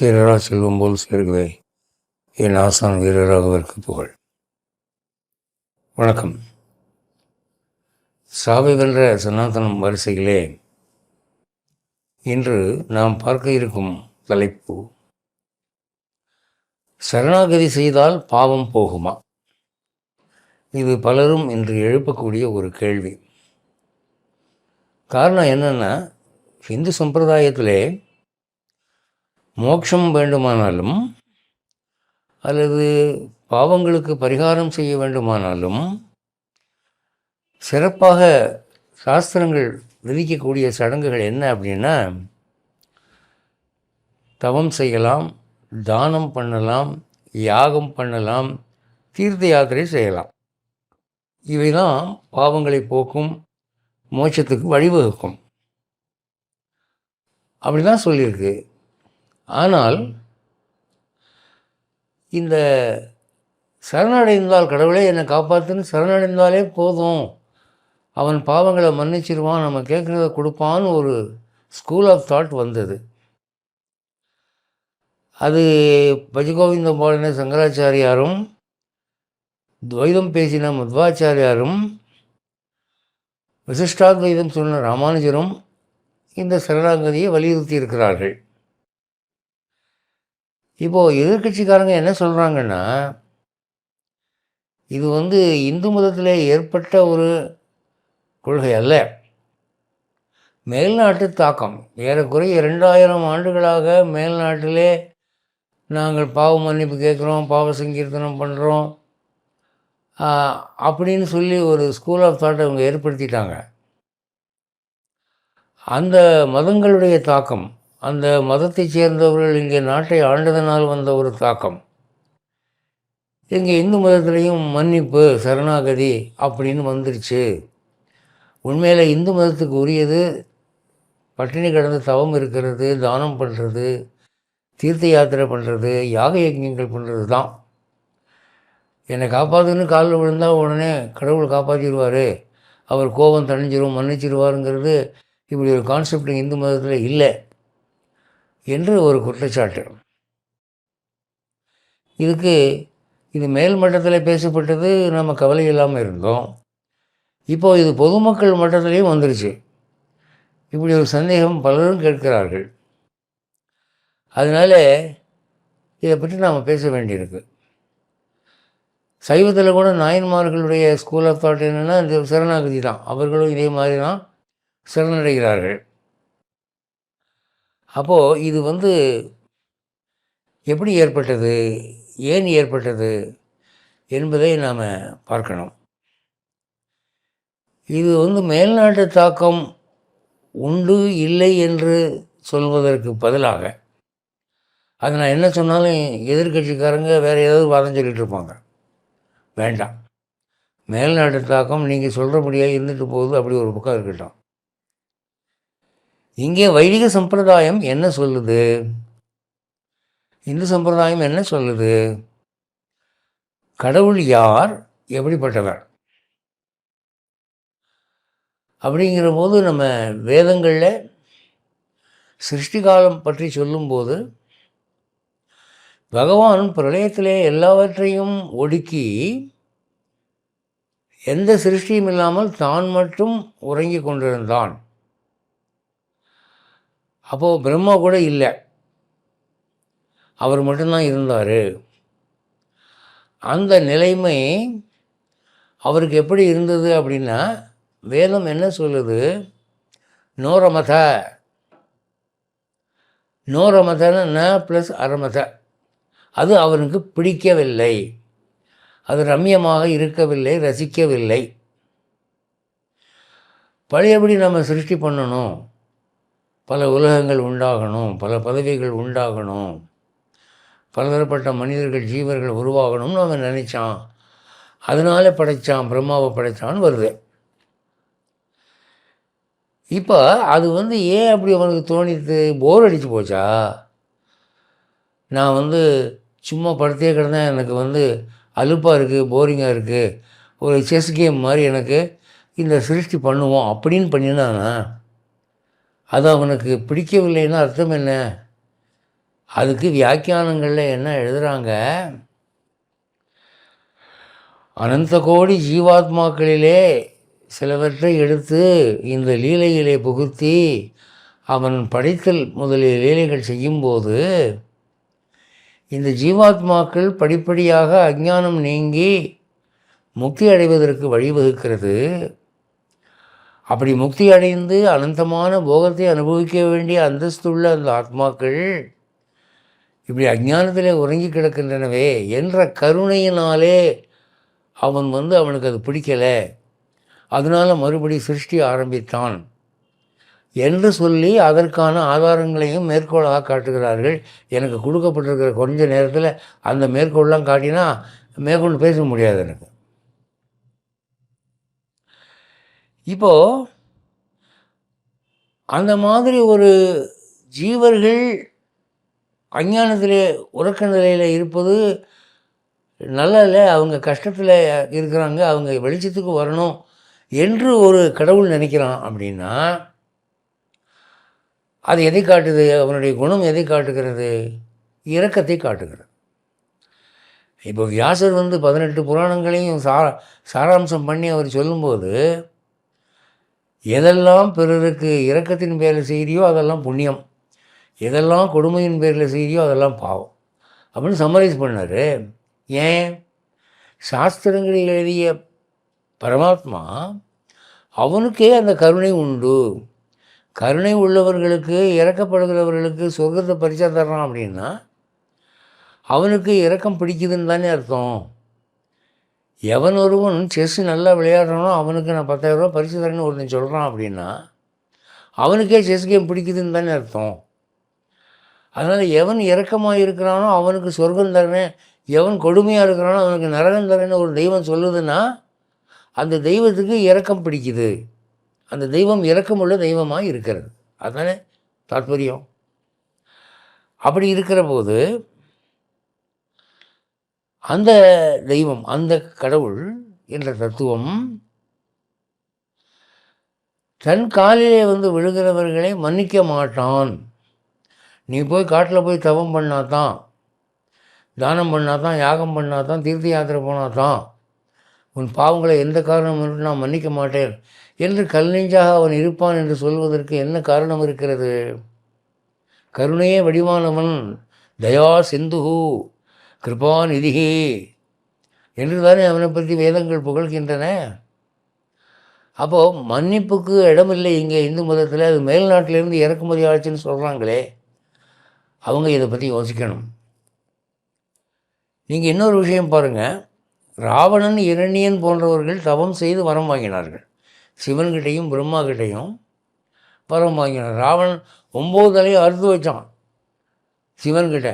சீரரா செல்வம் போல் சேர்கவே என் ஆசான் வீரராகவிற்கு புகழ். வணக்கம். சாவை வென்ற சனாதனம் வரிசையிலே இன்று நாம் பார்க்க இருக்கும் தலைப்பு சரணாகதி செய்தால் பாவம் போகுமா? இது பலரும் இன்று எழுப்பக்கூடிய ஒரு கேள்வி. காரணம் என்னென்னா இந்து சம்பிரதாயத்திலே மோட்சம் வேண்டுமானாலும் அல்லது பாவங்களுக்கு பரிகாரம் செய்ய வேண்டுமானாலும் சிறப்பாக சாஸ்திரங்கள் விதிக்கக்கூடிய சடங்குகள் என்ன அப்படின்னா தவம் செய்யலாம் தானம் பண்ணலாம் யாகம் பண்ணலாம் தீர்த்த யாத்திரை செய்யலாம். இவை தான் பாவங்களை போக்கும் மோட்சத்துக்கு வழிவகுக்கும். அப்படி தான் சொல்லியிருக்கு. ஆனால் இந்த சரணடைந்தால் கடவுளே என்னை காப்பாற்றுன்னு சரணடைந்தாலே போதும். அவன் பாவங்களை மன்னிச்சிருவான் நம்ம கேட்குறத கொடுப்பான்னு ஒரு ஸ்கூல் ஆஃப் தாட் வந்தது. அது பஜகோவிந்த பாடின சங்கராச்சாரியாரும் துவைதம் பேசின மத்வாச்சாரியாரும் விசிஷ்டாத்வைதம் சொன்ன ராமானுஜரும் இந்த சரணாங்கதியை வலியுறுத்தி இருக்கிறார்கள் இப்போது எதிர்கட்சிக்காரங்க என்ன சொல்கிறாங்கன்னா இது வந்து இந்து மதத்தில் ஏற்பட்ட ஒரு கொள்கை அல்ல. மேல்நாட்டு தாக்கம். ஏறக்குறைய இரண்டாயிரம் ஆண்டுகளாக மேல்நாட்டிலே நாங்கள் பாவ மன்னிப்பு கேட்குறோம் பாவ சங்கீர்த்தனம் பண்ணுறோம் அப்படின்னு சொல்லி ஒரு ஸ்கூல் ஆஃப் தாட்டை அவங்க ஏற்படுத்திட்டாங்க. அந்த மதங்களுடைய தாக்கம் அந்த மதத்தைச் சேர்ந்தவர்கள் இங்கே நாட்டை ஆண்டதனால் வந்த ஒரு தாக்கம். இங்கே இந்து மதத்துலேயும் மன்னிப்பு சரணாகதி அப்படின்னு வந்துருச்சு. உண்மையில் இந்து மதத்துக்கு உரியது பட்டினி கடந்து தவம் இருக்கிறது தானம் பண்ணுறது தீர்த்த யாத்திரை பண்ணுறது யாக யஜ்யங்கள் பண்ணுறது தான். என்னை காப்பாற்றுன்னு காலில் விழுந்தால் உடனே கடவுள் காப்பாற்றிடுவார் அவர் கோபம் தணிஞ்சிரும் மன்னிச்சிருவாருங்கிறது இப்படி ஒரு கான்செப்ட் இந்து மதத்தில் இல்லை. என்று ஒரு குற்றச்சாட்டு. இதுக்கு இது மேல் மட்டத்தில் பேசப்பட்டது நம்ம கவலை இல்லாமல் இருந்தோம். இப்போது இது பொதுமக்கள் மட்டத்திலையும் வந்துருச்சு. இப்படி ஒரு சந்தேகம் பலரும் கேட்கிறார்கள். அதனால் இதை பற்றி நாம் பேச வேண்டியிருக்கு. சைவத்தில் கூட நாயன்மார்களுடைய ஸ்கூல் ஆஃப் தாட் என்னென்னா இந்த சரணாகதி தான். அவர்களும் இதே மாதிரி தான் சரணடைகிறார்கள். அப்போது இது வந்து எப்படி ஏற்பட்டது? ஏன் ஏற்பட்டது? என்பதை நாம் பார்க்கணும். இது வந்து மேல்நாட்டு தாக்கம் உண்டு இல்லை என்று சொல்வதற்கு பதிலாக அது நான் என்ன சொன்னாலும் எதிர்கட்சிக்காரங்க வேறு ஏதாவது வாதம் சொல்லிகிட்டு இருப்பாங்க. வேண்டாம். மேல்நாட்டு தாக்கம் நீங்கள் சொல்கிறபடியாக இருந்துட்டு போகுது அப்படி ஒரு பக்கம் இருக்கட்டும். இங்கே வைதிக சம்பிரதாயம் என்ன சொல்லுது? இந்து சம்பிரதாயம் என்ன சொல்லுது? கடவுள் யார்? எப்படிப்பட்டவர்? அப்படிங்கிற போது நம்ம வேதங்களில் சிருஷ்டி காலம் பற்றி சொல்லும்போது பகவான் பிரளயத்திலே எல்லாவற்றையும் ஒடுக்கி எந்த சிருஷ்டியும் இல்லாமல் தான் மட்டும் உறங்கி கொண்டிருந்தான். அப்போது பிரம்மா கூட இல்லை. அவர் மட்டும்தான் இருந்தார். அந்த நிலைமை அவருக்கு எப்படி இருந்தது அப்படின்னா வேதம் என்ன சொல்லுது? நோரமத. நோரமதன்னு ந ப்ளஸ் அரமத. அது அவனுக்கு பிடிக்கவில்லை. அது ரம்யமாக இருக்கவில்லை ரசிக்கவில்லை. பழையபடி நம்ம சிருஷ்டி பண்ணணும். பல உலகங்கள் உண்டாகணும் பல பதவிகள் உண்டாகணும். பலதரப்பட்ட மனிதர்கள் ஜீவர்கள் உருவாகணும்னு அவன் நினச்சான். அதனால படைத்தான் பிரம்மாவை படைத்தான்னு வருது. இப்போ அது வந்து ஏன் அப்படி அவனுக்கு தோணிட்டு போர் அடித்து போச்சா? நான் வந்து சும்மா படுத்தே கிடந்தேன் எனக்கு வந்து அலுப்பாக இருக்குது போரிங்காக இருக்குது ஒரு செஸ் கேம் மாதிரி எனக்கு இந்த சிருஷ்டி பண்ணுவோம் அப்படின்னு பண்ணினானா அது அவனுக்கு பிடிக்கவில்லைன்னா அர்த்தம் என்ன? அதுக்கு வியாக்கியானங்களில் என்ன எழுதுகிறாங்க அனந்த கோடி ஜீவாத்மாக்களிலே சிலவற்றை எடுத்து இந்த லீலையிலே புகுத்தி அவன் படைத்தல் முதலிய லீலைகள் செய்யும்போது இந்த ஜீவாத்மாக்கள் படிப்படியாக அஞ்ஞானம் நீங்கி முக்தி அடைவதற்கு வழிவகுக்கிறது. அப்படி முக்தி அடைந்து அனந்தமான போகத்தை அனுபவிக்க வேண்டிய அந்தஸ்துள்ள அந்த ஆத்மாக்கள் இப்படி அஜானத்தில் உறங்கி கிடக்கின்றனவே என்ற கருணையினாலே அவன் வந்து அவனுக்கு அது பிடிக்கலை. அதனால் மறுபடி சிருஷ்டி ஆரம்பித்தான். என்று சொல்லி அதற்கான ஆதாரங்களையும் மேற்கோளாக காட்டுகிறார்கள். எனக்கு கொடுக்கப்பட்டிருக்கிற கொஞ்ச நேரத்தில் அந்த மேற்கோள்லாம் காட்டினா மேற்கொண்டு பேச முடியாது எனக்கு. இப்போது அந்த மாதிரி ஒரு ஜீவர்கள் அஞ்ஞானத்திலே உறக்க நிலையில் இருப்பது நல்லதில்ல. அவங்க கஷ்டத்தில் இருக்கிறாங்க. அவங்க வெளிச்சத்துக்கு வரணும் என்று ஒரு கடவுள் நினைக்கிறான் அப்படின்னா அது எதை காட்டுது? அவனுடைய குணம் எதை காட்டுகிறது? இரக்கத்தை காட்டுகிறது. இப்போ வியாசர் வந்து பதினெட்டு புராணங்களையும் சாரா சாராம்சம் பண்ணி அவர் சொல்லும்போது எதெல்லாம் பிறருக்கு இரக்கத்தின் பேரில் செய்கிறியோ அதெல்லாம் புண்ணியம். எதெல்லாம் கொடுமையின் பேரில் செய்கிறியோ அதெல்லாம் பாவம். அப்படின்னு சம்மரைஸ் பண்ணார். ஏன்? சாஸ்திரங்களில் எழுதிய பரமாத்மா அவனுக்கே அந்த கருணை உண்டு. கருணை உள்ளவர்களுக்கு இறக்கப்படுகிறவர்களுக்கு சொர்க்கத்தை பரிசா தர்றான் அப்படின்னா அவனுக்கு இறக்கம் பிடிக்குதுன்னு தானே அர்த்தம். எவன் ஒருவன் செஸ் நல்லா விளையாடுறானோ அவனுக்கு நான் பத்தாயிரரூபா பரிசு தரேன்னு ஒருத்தன் சொல்கிறான் அப்படின்னா அவனுக்கே செஸ் கேம் பிடிக்குதுன்னு தானே அர்த்தம். அதனால் எவன் இறக்கமாக இருக்கிறானோ அவனுக்கு சொர்க்கம் தரேன் எவன் கொடுமையாக இருக்கிறானோ அவனுக்கு நரகம் தரேன்னு ஒரு தெய்வம் சொல்லுதுன்னா அந்த தெய்வத்துக்கு இறக்கம் பிடிக்குது. அந்த தெய்வம் இறக்கமுள்ள தெய்வமாக இருக்கிறது. அதுதானே தாற்பயம் அப்படி இருக்கிற போது அந்த தெய்வம் அந்த கடவுள் என்ற தத்துவம் தன் காலிலே வந்து விழுகிறவர்களை மன்னிக்க மாட்டான். நீ போய் காட்டில் போய் தவம் பண்ணாதான் தானம் பண்ணாதான் யாகம் பண்ணாதான் தீர்த்த யாத்திரை போனாதான் உன் பாவங்களை எந்த காரணம் நான் மன்னிக்க மாட்டேன் என்று கல் நெஞ்சாக அவன் இருப்பான் என்று சொல்வதற்கு என்ன காரணம் இருக்கிறது? கருணையே வடிவானவன் தயா சிந்துஹூ. கிருபாநிதிகி என்று தானே அவனை பற்றி வேதங்கள் புகழ்கின்றன? அப்போது மன்னிப்புக்கு இடமில்லை இங்கே இந்து மதத்தில் அது மேல்நாட்டிலேருந்து இறக்குமதி ஆச்சுன்னு சொல்கிறாங்களே அவங்க இதை பற்றி யோசிக்கணும். நீங்கள் இன்னொரு விஷயம் பாருங்கள் ராவணன் இரணியன் போன்றவர்கள் தவம் செய்து வரம் வாங்கினார்கள். சிவன்கிட்டையும் பிரம்மா கிட்டையும் வரம் வாங்கினார். ராவணன் ஒம்பது தலையை அறுத்து வச்சான் சிவன்கிட்ட.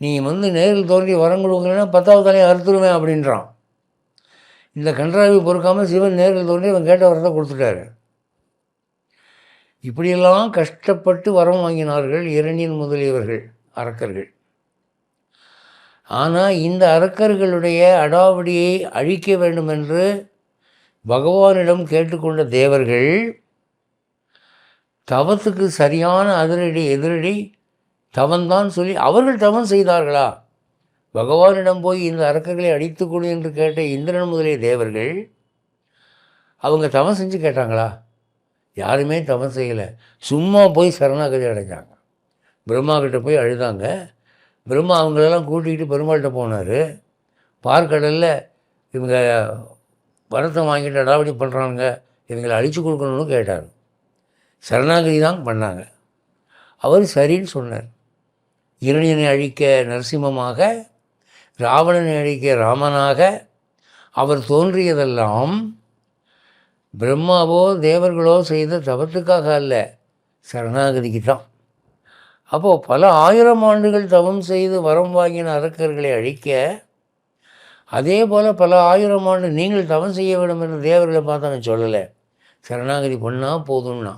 நீ வந்து நேரில் தோன்றி வரம் கொடுங்கன்னா பத்தாவது தலையை அறுத்துருவேன் அப்படின்றான். இந்த கன்றாவி பொறுக்காமல் சிவன் நேரில் தோன்றி அவன் கேட்ட வரத்தை கொடுத்துட்டாரு. இப்படியெல்லாம் கஷ்டப்பட்டு வரம் வாங்கினார்கள் இரணியன் முதலியவர்கள் அரக்கர்கள். ஆனால் இந்த அரக்கர்களுடைய அடாவடியை அழிக்க வேண்டும் என்று பகவானிடம் கேட்டுக்கொண்ட தேவர்கள் தவத்துக்கு சரியான அதிரடி எதிரடி தவன்தான் சொல்லி அவர்கள் தவம் செய்தார்களா? பகவானிடம் போய் இந்த அரக்கர்களை அடித்துக்கொடு என்று கேட்ட இந்திரன் முதலிய தேவர்கள் அவங்க தவம் செஞ்சு கேட்டாங்களா? யாருமே தவம் செய்யலை. சும்மா போய் சரணாகதி அடைஞ்சாங்க. பிரம்மா கிட்ட போய் அழுதாங்க. பிரம்மா அவங்களெல்லாம் கூட்டிகிட்டு பெருமாள்கிட்ட போனார். பார்க்கடலில் இவங்க வரத்தை வாங்கிட்டு அடாவடி பண்ணுறாங்க இவங்களை அழித்து கொடுக்கணும்னு கேட்டார். சரணாகதி தான் பண்ணாங்க. அவர் சரின்னு சொன்னார். இரணியனை அழிக்க நரசிம்மமாக ராவணனை அழிக்க ராமனாக அவர் தோன்றியதெல்லாம் பிரம்மாவோ தேவர்களோ செய்த தவத்துக்காக அல்ல சரணாகதிக்கு தான். அப்போது பல ஆயிரம் ஆண்டுகள் தவம் செய்து வரம் வாங்கின அரக்கர்களை அழிக்க அதே போல் பல ஆயிரம் ஆண்டு நீங்கள் தவம் செய்ய வேண்டும் என்று தேவர்களை பார்த்து நான் சொல்லலை. சரணாகதி பண்ணால் போதும்னா.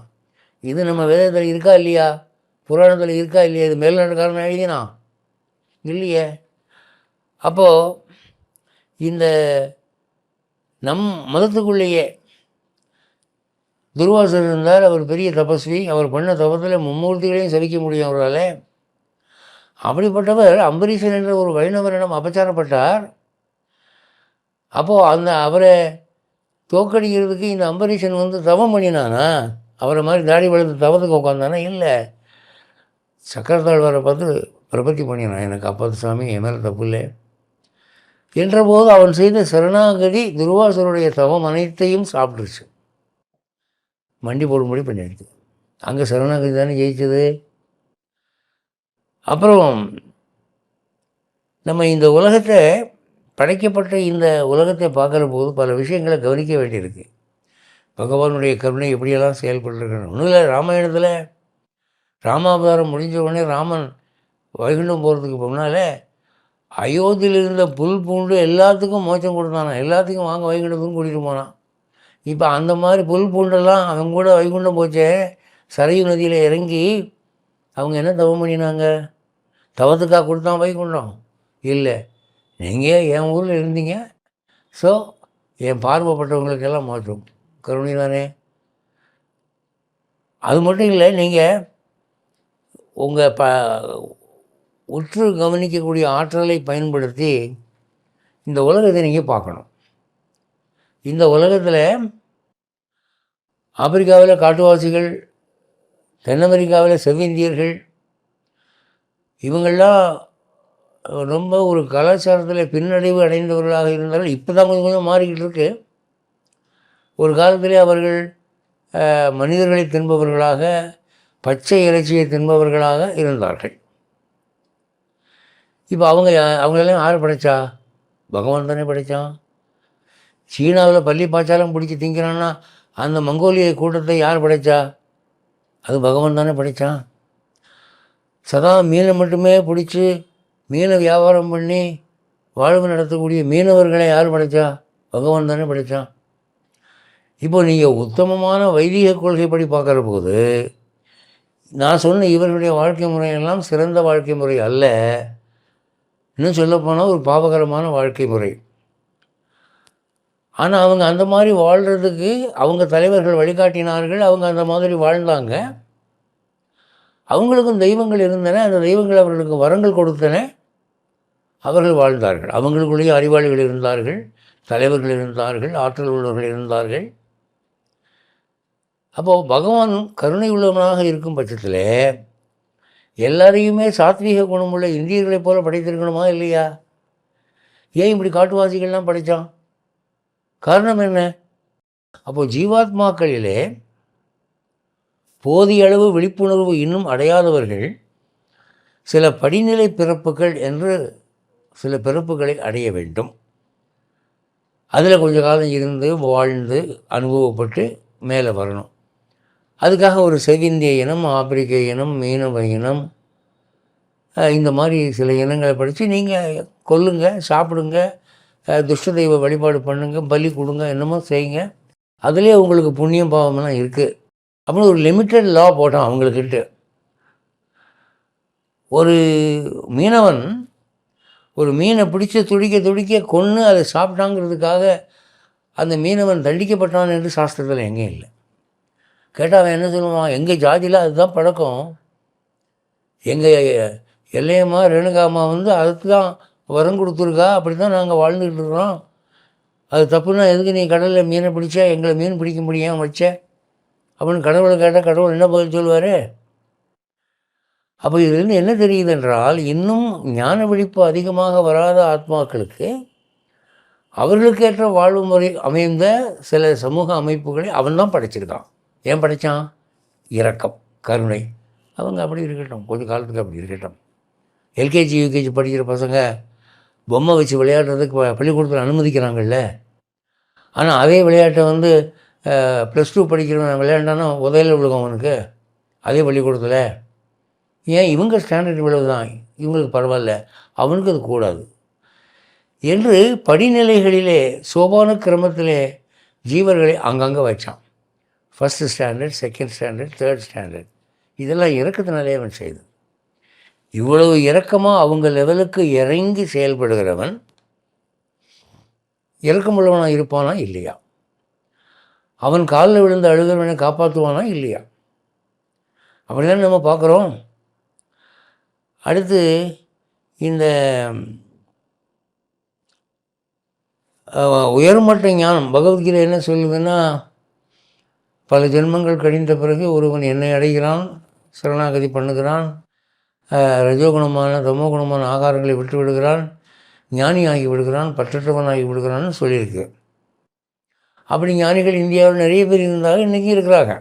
இது நம்ம வேதத்தில் இருக்கா இல்லையா? புராணத்தில் இருக்கா இல்லையா? இது மேல்நாட்டுக்காரன் எழுதினா? இல்லையே. அப்போது இந்த நம் மதத்துக்குள்ளேயே துர்வாசர் இருந்தால் அவர் பெரிய தபஸ்வி. அவர் பண்ண தபத்தில் மும்மூர்த்திகளையும் சவிக்க முடியும் அவரால். அப்படிப்பட்டவர் அம்பரீஷன் என்ற ஒரு வைணவரிடம் அபச்சாரப்பட்டார். அப்போது அந்த அவரை தோக்கடிக்கிறதுக்கு இந்த அம்பரீஷன் வந்து தவம் பண்ணினானா? அவரை மாதிரி தாடி வளர்த்து தவத்துக்கு உட்காந்தானா இல்லை. சக்கரத்தாழ்வாரை பார்த்து பிரபத்தி பண்ணினான் எனக்கு அப்பத்து சாமி என் மேலே தப்பு இல்லை என்றபோது அவன் செய்த சரணாகதி துருவாசருடைய தவம் அனைத்தையும் சாப்பிட்டுருச்சு. மண்டி போடும்படி பண்ணிடுச்சு அங்கே சரணாகதி தானே ஜெயிச்சது. அப்புறம் நம்ம இந்த உலகத்தை படைக்கப்பட்ட இந்த உலகத்தை பார்க்குற போது பல விஷயங்களை கவனிக்க வேண்டியிருக்கு. பகவானுடைய கருணை எப்படியெல்லாம் செயல்பட்டுருக்கணும் ஒன்றும் இல்லை ராமாயணத்தில் ராமாவதாரம் முடிஞ்ச உடனே ராமன் வைகுண்டம் போகிறதுக்கு போனாலே அயோத்தியில் இருந்த புல் பூண்டு எல்லாத்துக்கும் மோச்சம் கொடுத்தானா எல்லாத்துக்கும் வாங்க வைகுண்டத்துக்கும் கூட்டிகிட்டு போனான். இப்போ அந்த மாதிரி புல் பூண்டெல்லாம் அவங்க கூட வைகுண்டம் போச்சே சரையு நதியில் இறங்கி அவங்க என்ன தவம் பண்ணினாங்க? தவத்துக்காக கொடுத்தான் வைகுண்டம்? இல்லை. நீங்கள் என் ஊரில் இருந்தீங்க. ஸோ என் பார்வைப்பட்டவங்களுக்கெல்லாம் மாற்றும் கருணை தானே. அது மட்டும் இல்லை நீங்கள் உங்கள் ப உற்று கவனிக்கக்கூடிய ஆற்றலை பயன்படுத்தி இந்த உலகத்தை நீங்கள் பார்க்கணும். இந்த உலகத்தில் ஆப்பிரிக்காவில் காட்டுவாசிகள் தென் அமெரிக்காவில் செவ்விந்தியர்கள் இவங்கள்லாம் ரொம்ப ஒரு கலாச்சாரத்தில் பின்னடைவு அடைந்தவர்களாக இருந்தாலும் இப்போ தான் கொஞ்சம் கொஞ்சம் மாறிக்கிட்டு இருக்கு. ஒரு காலத்திலே அவர்கள் மனிதர்களை தின்பவர்களாக பச்சை இறைச்சியை தின்பவர்களாக இருந்தார்கள். இப்போ அவங்க யா- அவங்களெல்லாம் யார் படைச்சா? பகவான் தானே படைத்தான் சீனாவில் பள்ளி பாய்ச்சாலும் பிடிச்சி திங்கிறான்னா அந்த மங்கோலிய கூட்டத்தை யார் படைச்சா? அது பகவான் தானே படைத்தான் சதா மீனை மட்டுமே பிடிச்சி மீனை வியாபாரம் பண்ணி வாழ்வு நடத்தக்கூடிய மீனவர்களை யார் படைச்சா? பகவான் தானே படைத்தான் இப்போ நீங்கள் உத்தமமான வைதிக கொள்கைப்படி பார்க்குற போது நான் சொன்ன இவர்களுடைய வாழ்க்கை முறையெல்லாம் சிறந்த வாழ்க்கை முறை அல்ல. இன்னும் சொல்லப்போனால் ஒரு பாவகரமான வாழ்க்கை முறை. ஆனால் அவங்க அந்த மாதிரி வாழ்கிறதுக்கு அவங்க தலைவர்கள் வழிகாட்டினார்கள் அவங்க அந்த மாதிரி வாழ்ந்தாங்க. அவங்களுக்கும் தெய்வங்கள் இருந்தன அந்த தெய்வங்கள் அவர்களுக்கு வரங்கள் கொடுத்தன. அவர்கள் வாழ்ந்தார்கள். அவங்களுக்குள்ளேயே அறிவாளிகள் இருந்தார்கள் தலைவர்கள் இருந்தார்கள் ஆற்றல் உள்ளவர்கள் இருந்தார்கள். அப்போது பகவான் கருணை உள்ளவனாக இருக்கும் பட்சத்தில் எல்லாரையுமே சாத்வீக குணமுள்ள இந்தியர்களைப் போல படைத்திருக்கணுமா இல்லையா? ஏன் இப்படி காட்டுவாசிகள்லாம் படைத்தான் காரணம் என்ன? அப்போது ஜீவாத்மாக்களிலே போதிய அளவு விழிப்புணர்வு இன்னும் அடையாதவர்கள் சில படிநிலை பிறப்புகள் என்று சில பிறப்புகளை அடைய வேண்டும். அதில் கொஞ்ச காலம் இருந்து வாழ்ந்து அனுபவப்பட்டு மேலே வரணும். அதுக்காக ஒரு செவிந்திய இனம் ஆப்பிரிக்க இனம் மீனவ இனம் இந்த மாதிரி சில இனங்களை படித்து நீங்கள் கொல்லுங்க சாப்பிடுங்க அஹ், துஷ்ட தெய்வ வழிபாடு பண்ணுங்க பலி கொடுங்க என்னமோ செய்யுங்க. அதுலேயே உங்களுக்கு புண்ணியம் பாவமெல்லாம் இருக்குது அப்படின்னு ஒரு லிமிட்டட் லா போட்டான் அவங்களுக்கிட்ட ஒரு மீனவன் ஒரு மீனை பிடிச்சி துடிக்க துடிக்க கொன்று அதை சாப்பிட்டாங்கிறதுக்காக அந்த மீனவன் தண்டிக்கப்பட்டான் என்று சாஸ்திரத்தில் எங்கேயும் இல்லை. கேட்டால் அவன் என்ன சொல்லுவான்? எங்கள் ஜாதியில் அதுதான் பழக்கம். எங்கள் எல்லையம்மா ரேணுகாம்மா வந்து அதுக்கு தான் வரம் கொடுத்துருக்கா அப்படி தான் நாங்கள் வாழ்ந்துக்கிட்டு இருக்கிறோம். அது தப்புன்னா எதுக்கு நீ கடலில் மீனை பிடிச்ச எங்களை மீன் பிடிக்க முடியாமல் வச்ச? அப்படின்னு கடவுளை கேட்டால் கடவுள் என்ன பதில் சொல்லுவார்? அப்போ இதுலேருந்து என்ன தெரியுது என்றால் இன்னும் ஞான விழிப்பு அதிகமாக வராத ஆத்மாக்களுக்கு அவர்களுக்கேற்ற வாழ்வு முறை அமைந்த சில சமூக அமைப்புகளை அவன் தான் படைச்சிருக்கான். ஏன் படித்தான் இரக்கம் கருணை. அவங்க அப்படி இருக்கட்டும். கொஞ்சம் காலத்துக்கு அப்படி இருக்கட்டும். எல்கேஜி யூகேஜி படிக்கிற பசங்க பொம்மை வச்சு விளையாடுறதுக்கு பள்ளிக்கூடத்தில் அனுமதிக்கிறாங்கல்ல. ஆனால் அதே விளையாட்டை வந்து ப்ளஸ் டூ படிக்கிறவன் விளையாண்டானா உதவியில் விழுகும் அவனுக்கு. அதே பள்ளிக்கூடத்தில். ஏன்? இவங்க ஸ்டாண்டர்ட் விளைவு தான் இவங்களுக்கு பரவாயில்ல. அவனுக்கு அது கூடாது. என்று படிநிலைகளிலே சோபான கிரமத்திலே ஜீவர்களை அங்கங்கே வச்சான். First standard second standard third standard இதெல்லாம் இறக்கத்தினாலே அவன் செய்தது இவ்வளவு இறக்கமாக அவங்க லெவலுக்கு இறங்கி செயல்படுகிறவன் இறக்கமுள்ளவனாக இருப்பானா? இல்லையா. அவன் காலில் விழுந்து அழுகிறவனை காப்பாற்றுவானா இல்லையா. அப்படிதான் நம்ம பார்க்குறோம். அடுத்து இந்த உயர்மட்ட ஞானம் பகவத்கீதை என்ன சொல்லுதுன்னா பல ஜென்மங்கள் கழிந்த பிறகு ஒருவன் என்னை அடைகிறான் சரணாகதி பண்ணுகிறான் ரஜோகுணமான தமோகுணமான ஆகாரங்களை விட்டு விடுகிறான் ஞானி ஆகி விடுகிறான் பற்றற்றவன் ஆகி விடுகிறான்னு சொல்லியிருக்கு. அப்படி ஞானிகள் இந்தியாவில் நிறைய பேர் இருந்தாலும் இன்றைக்கி இருக்கிறாங்க.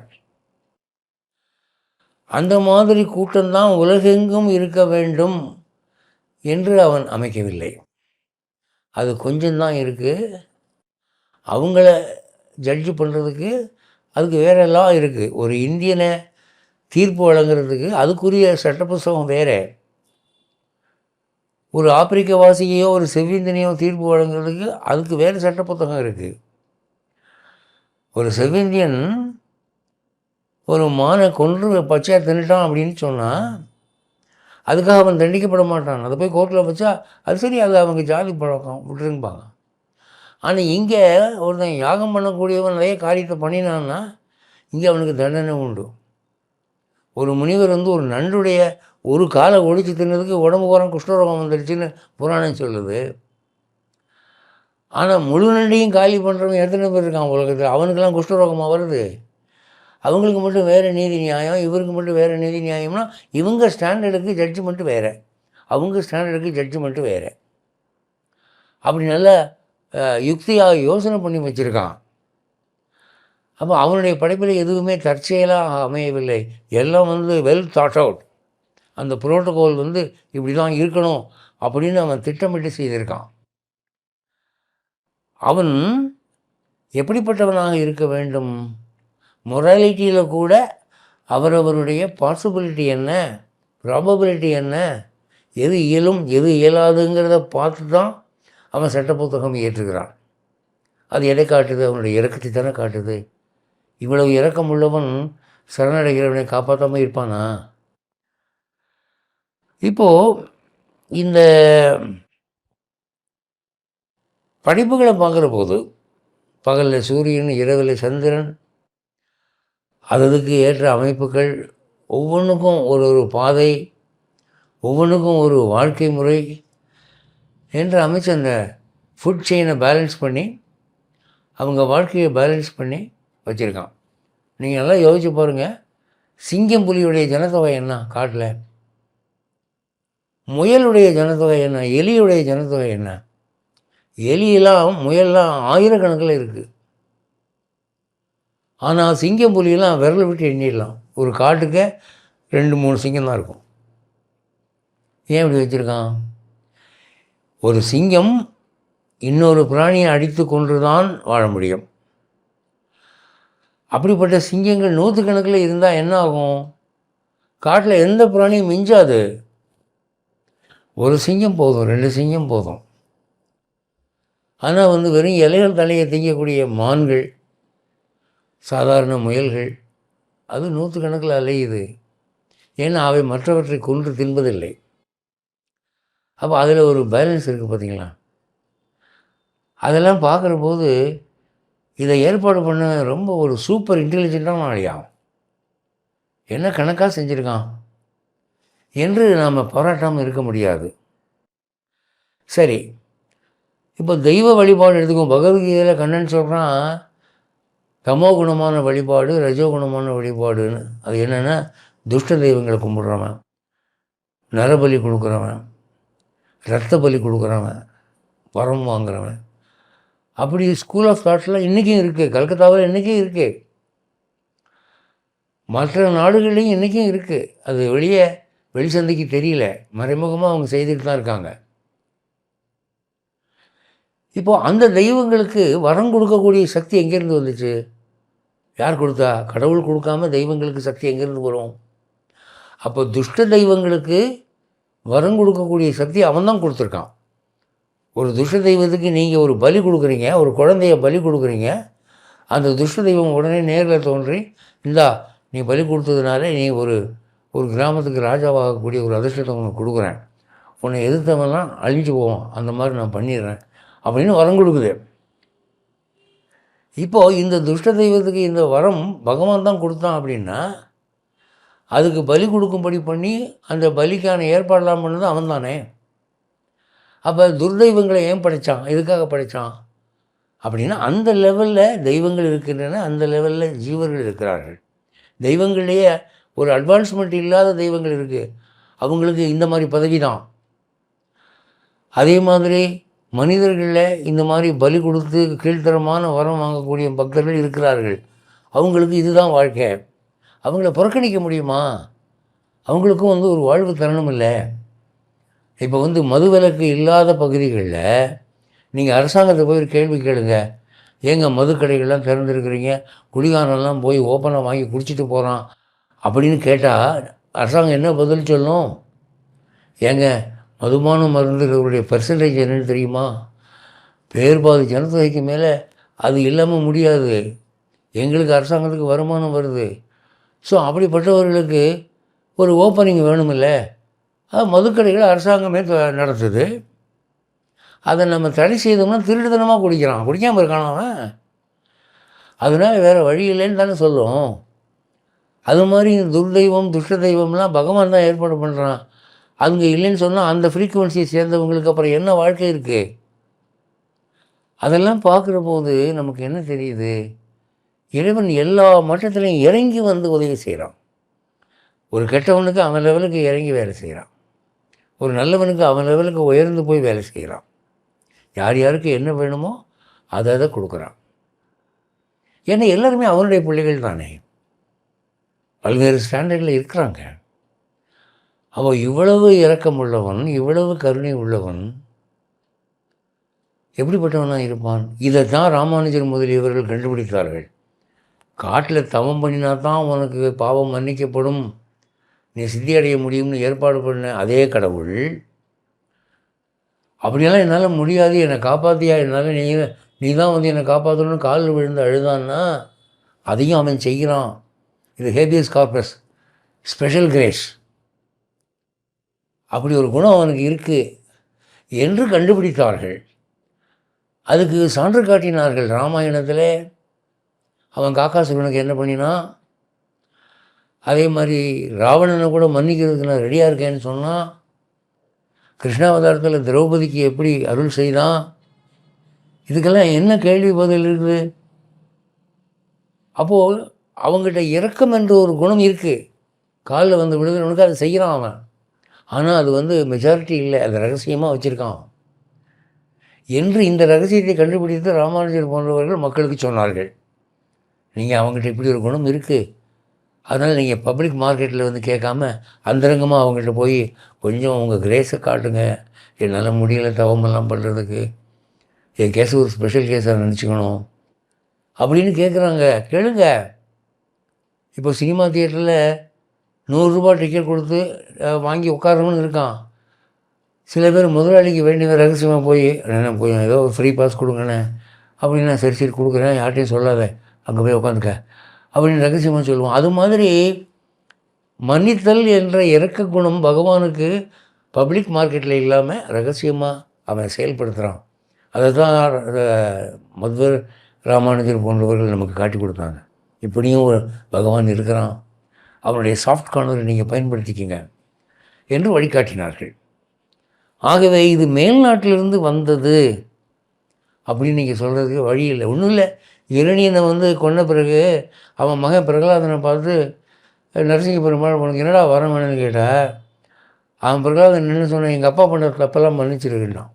அந்த மாதிரி கூட்டம்தான் உலகெங்கும் இருக்க வேண்டும் என்று அவன் அமைக்கவில்லை. அது கொஞ்சம்தான் இருக்குது அவங்கள ஜட்ஜு பண்ணுறதுக்கு அதுக்கு வேறு எல்லாம் இருக்குது ஒரு இந்தியனை தீர்ப்பு வழங்குறதுக்கு அதுக்குரிய சட்ட புஸ்தகம் வேறு. ஒரு ஆப்பிரிக்க வாசியையோ ஒரு செவ்விந்தனையோ தீர்ப்பு வழங்குறதுக்கு அதுக்கு வேறு சட்ட புத்தகம் இருக்குது ஒரு செவ்விந்தியன் ஒரு மானை கொன்று பச்சையாக தின்னுட்டான் அப்படின்னு சொன்னால் அதுக்காக அவன் தண்டிக்கப்பட மாட்டான். அதை போய் கோர்ட்டில் வச்சா அது சரி அது அவங்க ஜாதி பழக்கம் விட்டுருப்பாங்க ஆனால் இங்கே ஒருத்தன் யாகம் பண்ணக்கூடியவன் நிறைய காரியத்தை பண்ணினான்னா இங்கே அவனுக்கு தண்டனை உண்டு. ஒரு முனிவர் வந்து ஒரு நண்டுடைய ஒரு காலை ஒழிச்சு தின்னதுக்கு உடம்பு போகிறோம் குஷ்டரோகம் வந்துடுச்சுன்னு புராணம் சொல்லுது. ஆனால் முழு நண்டையும் காலி பண்ணுறவன் எத்தனை பேர் இருக்கான் உலகத்தில்? அவனுக்கெல்லாம் குஷ்டரோகமாக வருது. அவங்களுக்கு மட்டும் வேறு நீதி நியாயம் இவருக்கு மட்டும் வேறு நீதி நியாயம்னா இவங்க ஸ்டாண்டர்டுக்கு ஜட்ஜ்மெண்ட்டு வேறு. அவங்க ஸ்டாண்டர்டுக்கு ஜட்ஜ்மெண்ட்டு வேறு. அப்படி நல்லா யுக்தியாக யோசனை பண்ணி வச்சுருக்கான். அப்போ அவனுடைய படைப்பில் எதுவுமே தற்செயலாக அமையவில்லை. எல்லாம் வந்து வெல் தாட் அவுட் அந்த புரோட்டோகால் வந்து இப்படி தான் இருக்கணும் அப்படின்னு அவன் திட்டமிட்டு செய்திருக்கான். அவன் எப்படிப்பட்டவனாக இருக்க வேண்டும்? மொராலிட்டியில் கூட அவரவருடைய பாசிபிலிட்டி என்ன? ப்ராபபிலிட்டி என்ன? எது இயலும் எது இயலாதுங்கிறத பார்த்து தான் அவன் சட்ட புத்தகம் ஏற்றுகிறான். அது எதை காட்டுது? அவனுடைய இறக்கத்தை தானே காட்டுது. இவ்வளவு இறக்கம் உள்ளவன் சரணடைகிறவனை காப்பாற்றாமல் இருப்பானா? இப்போது இந்த படிப்புகளை பார்க்குற போது பகலில் சூரியன் இரவில் சந்திரன் அததுக்கு ஏற்ற அமைப்புகள் ஒவ்வொன்றுக்கும் ஒரு ஒரு பாதை ஒவ்வொன்றுக்கும் ஒரு வாழ்க்கை முறை என்று அமைச்சு அந்த ஃபுட் செயினை பேலன்ஸ் பண்ணி அவங்க வாழ்க்கையை பேலன்ஸ் பண்ணி வச்சுருக்கான். நீங்கள் நல்லா யோசிச்சு பாருங்கள் சிங்கம் புலியுடைய ஜனத்தொகை என்ன காட்டில்? முயலுடைய ஜனத்தொகை என்ன? எலியுடைய ஜனத்தொகை என்ன? எலியெல்லாம் முயல்லாம் ஆயிரக்கணக்கில் இருக்குது ஆனால் சிங்கம் புலியெல்லாம் விரல் விட்டு எண்ணிடலாம். ஒரு காட்டுக்கு ரெண்டு மூணு சிங்கம் தான் இருக்கும். ஏன் இப்படி வச்சுருக்கான்? ஒரு சிங்கம் இன்னொரு பிராணியை அடித்து கொன்று தான் வாழ முடியும். அப்படிப்பட்ட சிங்கங்கள் நூற்றுக்கணக்கில் இருந்தால் என்ன ஆகும் காட்டில் எந்த பிராணியும் மிஞ்சாது. ஒரு சிங்கம் போதும் ரெண்டு சிங்கம் போதும். ஆனால் வந்து வெறும் இலைகள் தலையை திங்கக்கூடிய மான்கள் சாதாரண முயல்கள் அது நூற்றுக்கணக்கில் அலையுது. ஏன்னா அவை மற்றவற்றை கொன்று தின்பதில்லை. அப்போ அதில் ஒரு பேலன்ஸ் இருக்குது பார்த்தீங்களா அதெல்லாம் பார்க்குற போது இதை ஏற்பாடு பண்ண ரொம்ப ஒரு சூப்பர் இன்டெலிஜென்ட்டான ஆளியாகும் என்ன கணக்காக செஞ்சுருக்கான்? என்று நாம் பாராட்டாமல் இருக்க முடியாது. சரி இப்போ தெய்வ வழிபாடு எடுத்துக்கோம் பகவத்கீதையில் கண்ணன் சொல்கிறான் தமோ குணமான வழிபாடு ரஜோ குணமான வழிபாடுன்னு. அது என்னென்னா துஷ்ட தெய்வங்களை கும்பிட்றவன் நரபலி கொடுக்குறவன். ரத்த பலி கொடுக்குறவன் வரம் வாங்குறவன். அப்படி ஸ்கூல் ஆஃப் தாட்ஸ்லாம் இன்றைக்கும் இருக்குது கல்கத்தாவில் இன்றைக்கும் இருக்குது மற்ற நாடுகள்லேயும் இன்றைக்கும் இருக்குது அது வெளியே வெளிச்சந்தைக்கு தெரியல. மறைமுகமாக அவங்க செய்துட்டு தான் இருக்காங்க. இப்போது அந்த தெய்வங்களுக்கு வரம் கொடுக்கக்கூடிய சக்தி எங்கேருந்து வந்துச்சு? யார் கொடுத்தா? கடவுள் கொடுக்காம தெய்வங்களுக்கு சக்தி எங்கேருந்து வரும்? அப்போ துஷ்ட தெய்வங்களுக்கு வரம் கொடுக்கக்கூடிய சக்தி அவன் தான் கொடுத்துருக்கான். ஒரு துஷ்ட தெய்வத்துக்கு நீங்கள் ஒரு பலி கொடுக்குறீங்க ஒரு குழந்தைய பலி கொடுக்குறீங்க அந்த துஷ்ட தெய்வம் உடனே நேரில் தோன்றி இந்தா நீ பலி கொடுத்ததுனால நீ ஒரு ஒரு கிராமத்துக்கு ராஜாவாகக்கூடிய ஒரு அதிர்ஷ்டத்தை உனக்கு கொடுக்குறேன். உன்னை எதிர்த்தவெல்லாம் அழிஞ்சு போவோம் அந்த மாதிரி நான் பண்ணிடுறேன். அப்படின்னு வரம் கொடுக்குது. இப்போது இந்த துஷ்ட தெய்வத்துக்கு இந்த வரம் பகவான் தான் கொடுத்தான் அப்படின்னா அதுக்கு பலி கொடுக்கும்படி பண்ணி அந்த பலிக்கான ஏற்பாடெல்லாம் பண்ணது அவன் தானே அப்போ துர்தெய்வங்களை ஏன் படைத்தான் எதுக்காக படைத்தான் அப்படின்னா அந்த லெவலில் தெய்வங்கள் இருக்கின்றன அந்த லெவலில் ஜீவர்கள் இருக்கிறார்கள். தெய்வங்கள்லேயே ஒரு அட்வான்ஸ்மெண்ட் இல்லாத தெய்வங்கள் இருக்குது அவங்களுக்கு இந்த மாதிரி பதவி தான். அதே மாதிரி மனிதர்களில் இந்த மாதிரி பலி கொடுத்து கீழ்த்தரமான வரம் வாங்கக்கூடிய பக்தர்கள் இருக்கிறார்கள். அவங்களுக்கு இதுதான் வாழ்க்கை. அவங்கள புறக்கணிக்க முடியுமா? அவங்களுக்கும் வந்து ஒரு வாழ்வு தரணும் இல்லை. இப்போ வந்து மதுவிலக்கு இல்லாத பகுதிகளில் நீங்கள் அரசாங்கத்தை போய் ஒரு கேள்வி கேளுங்க. ஏங்க மதுக்கடைகள்லாம் திறந்துருக்குறீங்க? குடிகாரெல்லாம் போய் ஓப்பனாக வாங்கி குடிச்சிட்டு போகிறான் அப்படின்னு கேட்டால் அரசாங்கம் என்ன பதில் சொல்லும்? ஏங்க மதுமான மருந்துகளுடைய பர்சன்டேஜ் என்னென்னு தெரியுமா? பேர் பாதி ஜனத்தொகைக்கு மேலே அது இல்லாமல் முடியாது. எங்களுக்கு அரசாங்கத்துக்கு வருமானம் வருது. ஸோ அப்படிப்பட்டவர்களுக்கு ஒரு ஓப்பனிங் வேணுமில்ல. அது மதுக்கடைகளை அரசாங்கமே நடத்துது. அதை நம்ம தடை செய்தோம்னா திருடுதனமாக குடிக்கிறான். குடிக்காமல் இருக்கான் அவன்? அதனால் வேறு வழி இல்லைன்னு தானே சொல்லும் அது மாதிரி துர்தெய்வம் துஷ்ட தெய்வம்லாம் பகவான் தான் ஏற்பாடு பண்ணுறான் அவங்க இல்லைன்னு சொன்னால் அந்த ஃப்ரீக்குவென்சியை சேர்ந்தவங்களுக்கு அப்புறம் என்ன வாழ்க்கை இருக்குது அதெல்லாம் பார்க்குற போது நமக்கு என்ன தெரியுது? இறைவன் எல்லா மட்டத்திலையும் இறங்கி வந்து உதவி செய்கிறான். ஒரு கெட்டவனுக்கு அவன் லெவலுக்கு இறங்கி வேலை செய்கிறான். ஒரு நல்லவனுக்கு அவன் லெவலுக்கு உயர்ந்து போய் வேலை செய்கிறான். யார் யாருக்கு என்ன வேணுமோ அதை அதை கொடுக்குறான். ஏன்னா எல்லாருமே அவனுடைய பிள்ளைகள் தானே. பல்வேறு ஸ்டாண்டர்டில் இருக்கிறாங்க. அவன் இவ்வளவு இரக்கம் உள்ளவன் இவ்வளவு கருணை உள்ளவன் எப்படிப்பட்டவனாக இருப்பான்? இதை தான் ராமானுஜர் முதலியவர்கள் கண்டுபிடித்தார்கள். காட்டில் தவம் பண்ணினா தான் உனக்கு பாவம் மன்னிக்கப்படும். நீ சித்தி அடைய முடியும்னு ஏற்பாடு பண்ண அதே கடவுள். அப்படியெல்லாம் என்னால் முடியாது. என்னை காப்பாற்றியா என்னால் நீ நீ தான் வந்து என்னை காப்பாற்றணும்னு காலில் விழுந்து அழுதான்னா அதையும் அவன் செய்கிறான். இது ஹேபியஸ் கார்பஸ் ஸ்பெஷல் கிரேஸ். அப்படி ஒரு குணம் அவனுக்கு இருக்குது என்று கண்டுபிடித்தார்கள். அதுக்கு சான்று காட்டினார்கள் ராமாயணத்தில் அவன் காக்காசுரனுக்கு என்ன பண்ணினான் அதே மாதிரி ராவணனை கூட மன்னிக்கிறதுக்கு நான் ரெடியாக இருக்கேன்னு சொன்னான் கிருஷ்ணாவதாரத்தில் திரௌபதிக்கு எப்படி அருள் செய்தான் இதுக்கெல்லாம் என்ன கேள்வி பதில் இருக்குது? அப்போது அவங்ககிட்ட இறக்கம் என்ற ஒரு குணம் இருக்குது காலில் வந்து விழுகிறவனுக்கு அதை செய்கிறான் அவன். ஆனால் அது வந்து மெஜாரிட்டி இல்லை அது ரகசியமாக வச்சுருக்கான். என்று இந்த ரகசியத்தை கண்டுபிடித்து ராமானுஜர் போன்றவர்கள் மக்களுக்கு சொன்னார்கள். நீங்கள் அவங்ககிட்ட இப்படி ஒரு குணம் இருக்குது அதனால் நீங்கள் பப்ளிக் மார்க்கெட்டில் வந்து கேட்காம அந்தரங்கமாக அவங்ககிட்ட போய் கொஞ்சம் உங்கள் கிரேஸை காட்டுங்க. என்னால் முடியல தவமெல்லாம் பண்ணுறதுக்கு என் கேஸ் ஒரு ஸ்பெஷல் கேஸாக நினச்சிக்கணும். அப்படின்னு கேட்குறாங்க கேளுங்க. இப்போ சினிமா தியேட்டரில் நூறுரூபா டிக்கெட் கொடுத்து வாங்கி உட்காரணும்னு இருக்கான். சில பேர் முதலாளிக்கு வேண்டிய ரகசியமாக போய் என்ன போய் ஏதோ ஃப்ரீ பாஸ் கொடுங்கண்ணே. அப்படின்னு நான் சரி சரி கொடுக்குறேன். யார்ட்டையும் சொல்லாத. அங்கே போய் உட்காந்துக்க அப்படின்னு ரகசியமாக சொல்லுவோம். அது மாதிரி மன்னித்தல் என்ற இறக்க குணம் பகவானுக்கு பப்ளிக் மார்க்கெட்டில் இல்லாமல் ரகசியமாக அவன் செயல்படுத்துகிறான் அதை தான் மதுவர் ராமானுஜர் போன்றவர்கள் நமக்கு காட்டி கொடுத்தாங்க. இப்படியும் பகவான் இருக்கிறான். அவனுடைய சாஃப்ட் கார்னரை நீங்கள் பயன்படுத்திக்கிங்க என்று வழிகாட்டினார்கள். ஆகவே இது மேல்நாட்டிலிருந்து வந்தது அப்படின்னு நீங்கள் சொல்கிறதுக்கு வழி இல்லை. ஒன்றும் இல்லை. இரணியனை வந்து கொன்ன பிறகு அவன் மகன் பிரகலாதனை பார்த்து நரசிங்க பெருமாள் உனக்கு என்னடா வரம் வேணும்னு கேட்டால் அவன் பிரகலாதன் என்ன சொன்னான் எங்கள் அப்பா பண்ணுற தப்பெல்லாம் மன்னிச்சிருக்கின்றான்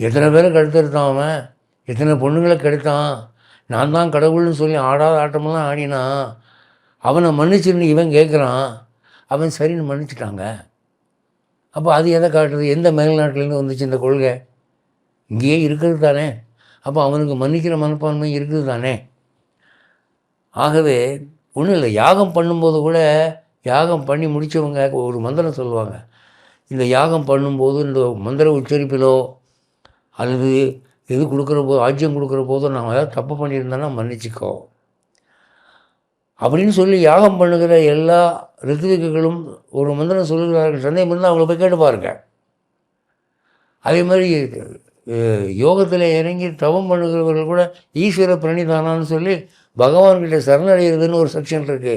எத்தனை பேரை கெடுத்துருத்தான் அவன்? எத்தனை பொண்ணுங்களை கெடுத்தான்? நான் தான் கடவுள்னு சொல்லி ஆடாத ஆட்டமெல்லாம் ஆடினான் அவனை மன்னிச்சிருந்து இவன் கேட்குறான் அவன் சரின்னு மன்னிச்சிட்டாங்க. அப்போ அது எதை காட்டுது? எந்த மேல்நாட்டிலேருந்து வந்துச்சு இந்த கொள்கை? இங்கேயே இருக்கிறது தானே. அப்போ அவனுக்கு மன்னிக்கிற மனப்பான்மை இருக்குது தானே ஆகவே ஒன்றும் இல்லை யாகம் பண்ணும்போது கூட யாகம் பண்ணி முடித்தவங்க ஒரு மந்திரம் சொல்லுவாங்க. இந்த யாகம் பண்ணும்போது இந்த மந்திர உச்சரிப்பிலோ அல்லது இது கொடுக்குற போது ஆஜ்யம் கொடுக்குற போதோ நான் ஏதாவது தப்பு பண்ணியிருந்தேன்னா மன்னிச்சிக்கோ. அப்படின்னு சொல்லி யாகம் பண்ணுகிற எல்லா ரித்துவிக்குகளும் ஒரு மந்திரம் சொல்லுகிறார்கள். சந்தேகம் இருந்தால் அவங்கள போய் கேட்டு பாருங்க அதே மாதிரி யோகத்தில் இறங்கி தவம் பண்ணுகிறவர்கள் கூட ஈஸ்வர பிரணிதானான்னு சொல்லி பகவான்கிட்ட சரணடைகிறதுன்னு ஒரு செக்ஷன் இருக்குது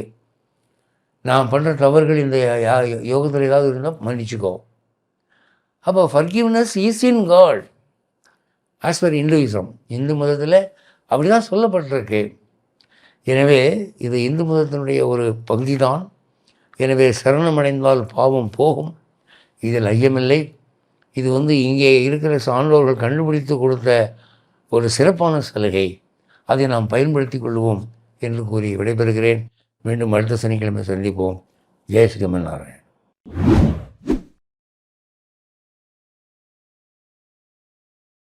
நான் பண்ணுற தவறுகள் இந்த யா- யோகத்தில் ஏதாவது இருந்தால் மன்னிச்சுக்கோ. அப்போ forgiveness is in God as per Hinduism Hindu மதத்தில் அப்படி தான் சொல்லப்பட்டிருக்கு. எனவே இது இந்து மதத்தினுடைய ஒரு பகுதி தான் எனவே சரணமடைந்தால் பாவம் போகும். இதில் ஐயமில்லை. இது வந்து இங்கே இருக்கிற சான்றோர்கள் கண்டுபிடித்து கொடுத்த ஒரு சிறப்பான சலுகை. அதை நாம் பயன்படுத்தி கொள்வோம் என்று கூறி விடைபெறுகிறேன். மீண்டும் அடுத்த சனிக்கிழமை சந்திப்போம். ஜெய் ஸ்ரீமன் நாராயண்